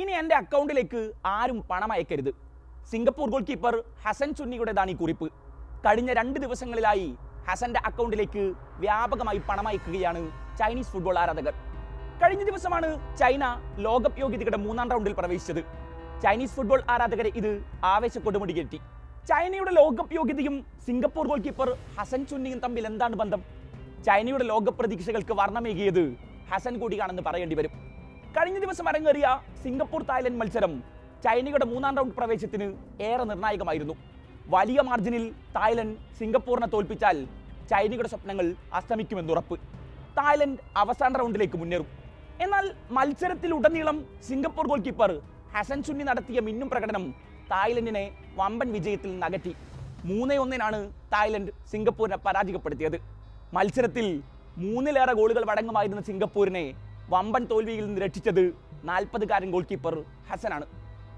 ഇനി എന്റെ അക്കൗണ്ടിലേക്ക് ആരും പണം അയക്കരുത്. സിംഗപ്പൂർ ഗോൾ കീപ്പർ ഹസൻ ചുന്നിയുടേതാണ് ഈ കുറിപ്പ്. കഴിഞ്ഞ രണ്ട് ദിവസങ്ങളിലായി ഹസന്റെ അക്കൗണ്ടിലേക്ക് വ്യാപകമായി പണം അയക്കുകയാണ് ചൈനീസ് ഫുട്ബോൾ ആരാധകർ. കഴിഞ്ഞ ദിവസമാണ് ചൈന ലോകകപ്പ് യോഗ്യതയുടെ മൂന്നാം റൗണ്ടിൽ പ്രവേശിച്ചത്. ചൈനീസ് ഫുട്ബോൾ ആരാധകരെ ഇത് ആവേശ കൊടുമുടി കയറ്റി ചൈനയുടെ ലോകകപ്പ് യോഗ്യതയും സിംഗപ്പൂർ ഗോൾ കീപ്പർ ഹസൻ ചുന്നിയും തമ്മിൽ എന്താണ് ബന്ധം? ചൈനയുടെ ലോകപ്രതീക്ഷകൾക്ക് പ്രതീക്ഷകൾക്ക് വർണമേകിയത് ഹസൻ കൂടിയാണെന്ന് പറയേണ്ടി വരും. കഴിഞ്ഞ ദിവസം അരങ്ങേറിയ സിംഗപ്പൂർ തായ്ലൻഡ് മത്സരം ചൈനയുടെ മൂന്നാം റൗണ്ട് പ്രവേശത്തിന് ഏറെ നിർണായകമായിരുന്നു. വലിയ മാർജിനിൽ തായ്ലൻഡ് സിംഗപ്പൂരിനെ തോൽപ്പിച്ചാൽ ചൈനയുടെ സ്വപ്നങ്ങൾ അസ്തമിക്കുമെന്നുറപ്പ് തായ്ലൻഡ് അവസാന റൗണ്ടിലേക്ക് മുന്നേറും. എന്നാൽ മത്സരത്തിൽ ഉടനീളം Singapore goal keeper Hasan Sunny നടത്തിയ മിന്നും പ്രകടനം തായ്ലൻഡിനെ വമ്പൻ വിജയത്തിൽ നകറ്റി. മൂന്നേ ഒന്നിനാണ് തായ്ലൻഡ് സിംഗപ്പൂരിനെ പരാജയപ്പെടുത്തിയത്. മത്സരത്തിൽ മൂന്നിലേറെ ഗോളുകൾ വടങ്ങുമായിരുന്ന സിംഗപ്പൂരിനെ വമ്പൻ തോൽവിയിൽ നിന്ന് രക്ഷിച്ചത് നാൽപ്പതുകാരൻ ഗോൾ കീപ്പർ ഹസനാണ്.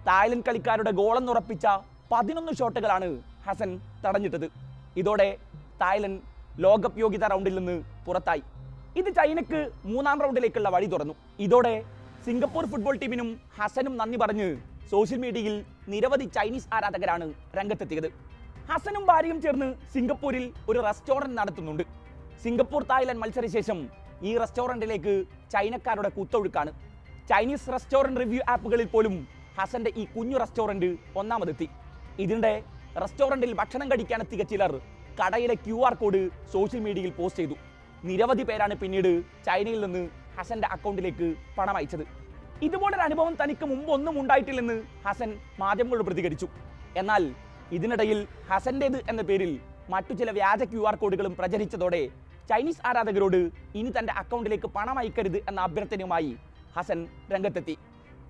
തായ്ലൻഡ് കളിക്കാരുടെ ഗോളെന്നുറപ്പിച്ച പതിനൊന്ന് ഷോട്ടുകളാണ് ഹസൻ തടഞ്ഞിട്ടത്. ഇതോടെ തായ്ലൻഡ് ലോകകപ്പ് യോഗ്യത റൗണ്ടിൽ നിന്ന് പുറത്തായി. ഇത് ചൈനയ്ക്ക് മൂന്നാം റൗണ്ടിലേക്കുള്ള വഴി തുറന്നു. ഇതോടെ സിംഗപ്പൂർ ഫുട്ബോൾ ടീമിനും ഹസനും നന്ദി പറഞ്ഞ് സോഷ്യൽ മീഡിയയിൽ നിരവധി ചൈനീസ് ആരാധകരാണ് രംഗത്തെത്തിയത്. ഹസനും ഭാര്യയും ചേർന്ന് സിംഗപ്പൂരിൽ ഒരു റെസ്റ്റോറന്റ് നടത്തുന്നുണ്ട്. സിംഗപ്പൂർ തായ്ലൻഡ് മത്സരശേഷം ഈ റെസ്റ്റോറന്റിലേക്ക് ചൈനക്കാരുടെ കുത്തൊഴുക്കാണ്. ചൈനീസ് റെസ്റ്റോറന്റ് റിവ്യൂ ആപ്പുകളിൽ പോലും ഹസന്റെ ഈ കുഞ്ഞു റെസ്റ്റോറന്റ് ഒന്നാമതെത്തി. ഇതിന്റെ റെസ്റ്റോറന്റിൽ ഭക്ഷണം കഴിക്കാനെത്തിയ ചിലർ കടയിലെ ക്യു ആർ കോഡ് സോഷ്യൽ മീഡിയയിൽ പോസ്റ്റ് ചെയ്തു. നിരവധി പേരാണ് പിന്നീട് ചൈനയിൽ നിന്ന് ഹസന്റെ അക്കൗണ്ടിലേക്ക് പണം അയച്ചത്. ഇതുപോലൊരു അനുഭവം തനിക്ക് മുമ്പ് ഒന്നും ഉണ്ടായിട്ടില്ലെന്ന് ഹസൻ മാധ്യമങ്ങളോട് പ്രതികരിച്ചു. എന്നാൽ ഇതിനിടയിൽ ഹസന്റേത് എന്ന പേരിൽ മറ്റു ചില വ്യാജ ക്യു ആർ കോഡുകളും പ്രചരിച്ചതോടെ ചൈനീസ് ആരാധകരോട് ഇനി തന്റെ അക്കൗണ്ടിലേക്ക് പണം അയക്കരുത് എന്ന അഭ്യർത്ഥനയുമായി ഹസൻ രംഗത്തെത്തി.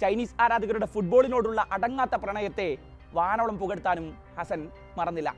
ചൈനീസ് ആരാധകരുടെ ഫുട്ബോളിനോടുള്ള അടങ്ങാത്ത പ്രണയത്തെ വാനോളം പുകഴ്ത്താനും ഹസൻ മറന്നില്ല.